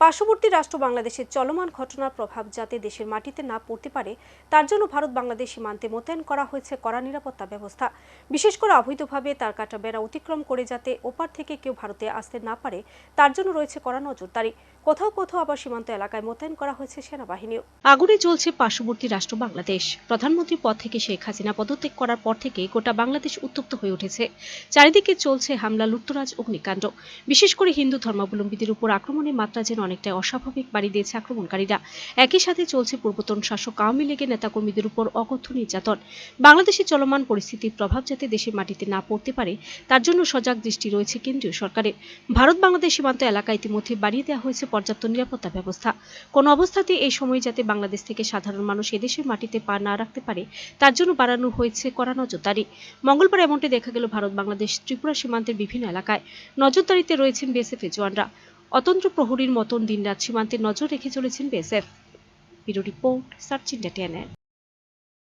পার্শ্ববর্তী রাষ্ট্র বাংলাদেশের চলমান ঘটনার প্রভাব যাতে দেশের মাটিতে না পড়তে পারে, তার জন্য ভারত বাংলাদেশ সীমান্তে মোতায়েন করা হয়েছে কড়া নিরাপত্তা ব্যবস্থা। বিশেষ করে অবৈধভাবে তার কাটা বেড়া অতিক্রম করে যাতে ওপার থেকে কেউ ভারতে আসতে না পারে, তার জন্য রয়েছে কড়া নজরদারি। কোথাও কোথাও আবার সীমান্ত এলাকায় মোতায়েন করা হয়েছে সেনাবাহিনীও। আগুনে চলছে পার্শ্ববর্তী রাষ্ট্র বাংলাদেশ। প্রধানমন্ত্রী পদ থেকে শেখ হাসিনা পদত্যাগ করার পর থেকে গোটা বাংলাদেশ উত্তপ্ত হয়ে উঠেছে। চারিদিকে চলছে হামলা, লুট্তরাজ, অগ্নিকাণ্ড। বিশেষ করে হিন্দু ধর্মাবলম্বীদের উপর আক্রমণের মাত্রা যেন অনেকটাই অস্বাভাবিক বাড়ি দিয়েছে আক্রমণকারীরা। একই সাথে চলছে পূর্বতন শাসক আওয়ামী লীগের নেতাকর্মীদের উপর অকথ্য নির্যাতন। বাংলাদেশে চলমান পরিস্থিতির প্রভাব যাতে দেশের মাটিতে না পড়তে পারে, তার জন্য সজাগ দৃষ্টি রয়েছে কেন্দ্রীয় সরকারের। ভারত বাংলাদেশ সীমান্ত এলাকা ইতিমধ্যে বাড়িয়ে দেওয়া হয়েছে পর্যাপ্ত নিরাপত্তা ব্যবস্থা। কোনো অবস্থাতে এই সময় যাতে বাংলাদেশ থেকে সাধারণ মানুষ এদেশের মাটিতে পা না রাখতে পারে, তার জন্য বাড়ানো হয়েছে কড়া নজরদারি। মঙ্গলবার এমনটি দেখা গেল ভারত বাংলাদেশ ত্রিপুরা সীমান্তের বিভিন্ন এলাকায়। নজরদারিতে রয়েছেন বিএসএফ এর জওয়ানরা। অতন্ত্র প্রহরীর মতন দিনরাত সীমান্তে নজর রেখে চলেছেন BSF. Bureau report search India